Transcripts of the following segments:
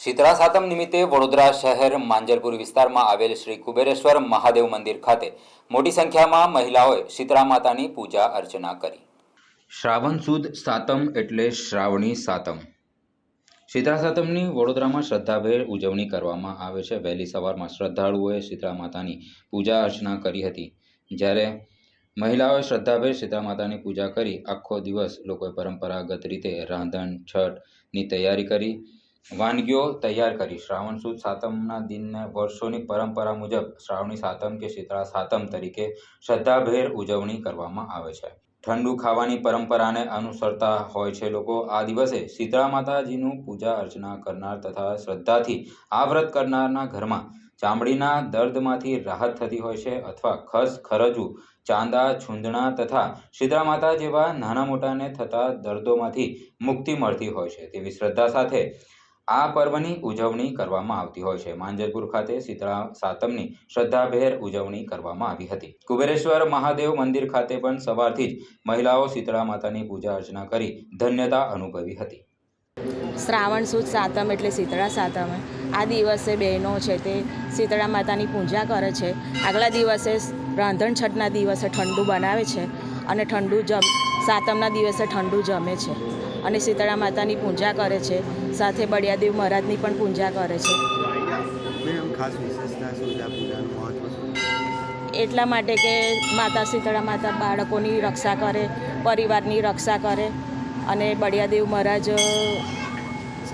શીતળા સાતમ નિમિત્તે વડોદરા શહેર માંજલપુર વિસ્તારમાં આવેલ શ્રી કુબેરેશ્વર મહાદેવ મંદિર ખાતે મોટી સંખ્યામાં મહિલાઓએ શીતળા માતાની પૂજા અર્ચના કરી. શ્રાવણ સુદ સાતમ એટલે શ્રાવણી સાતમ. શીતળા સાતમની વડોદરામાં શ્રદ્ધાભેર ઉજવણી કરવામાં આવે છે. વહેલી સવારમાં શ્રદ્ધાળુઓએ શીતળા માતાની પૂજા અર્ચના કરી હતી. જ્યારે મહિલાઓએ શ્રદ્ધાભેર સીતા માતાની પૂજા કરી. આખો દિવસ લોકોએ પરંપરાગત રીતે રાંધણ, છઠની તૈયારી કરી. વાનગીઓ તૈયાર કરી. શ્રાવણ સુદ સાતમના દિનને વર્ષોની પરંપરા મુજબ શ્રાવણી સાતમ કે શીતળા સાતમ તરીકે શ્રદ્ધાભેર ઉજવણી કરવામાં આવે છે. ઠંડુ ખાવાની પરંપરાને અનુસરતા હોય છે લોકો. આ દિવસે શીતળા માતાજીનું પૂજા અર્ચના કરનાર તથા શ્રદ્ધાથી આ વ્રત કરનારના ઘરમાં ચામડીના દર્દમાંથી રાહત થતી હોય છે અથવા ખસ ખરજવું ચાંદા, છૂંદણા તથા શીતળા માતા જેવા નાના મોટાને થતા દર્દોમાંથી મુક્તિ મળતી હોય છે. તેવી શ્રદ્ધા સાથે આ પર્વની ઉજવણી કરવામાં આવતી હોય છે. માંજરપુર ખાતે શીતળા સાતમની શ્રદ્ધાભેર ઉજવણી કરવામાં આવી હતી. કુબેરેશ્વર મહાદેવ મંદિર ખાતે પણ સવારથી જ મહિલાઓ શીતળા માતાની પૂજા અર્ચના કરી ધન્યતા અનુભવી હતી. શ્રાવણ સુદ સાતમ એટલે શીતળા સાતમ. આ દિવસે બહેનો છે તે શીતળા માતાની પૂજા કરે છે. આગલા દિવસે રાંધણ છઠના દિવસે ઠંડુ બનાવે છે અને ઠંડુ જમ સાતમના દિવસે ઠંડુ જમે છે. અને શીતળા માતાની પૂજા કરે છે. સાથે બળિયાદેવ મહારાજની પણ પૂજા કરે છે? એટલા માટે કે માતા શીતળા માતા બાળકોની રક્ષા કરે પરિવારની રક્ષા કરે અને બળિયાદેવ મહારાજ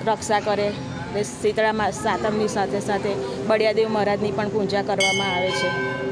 રક્ષા કરે. ને શીતળામાં સાતમની સાથે સાથે બળિયાદેવ મહારાજની પણ પૂજા કરવામાં આવે છે.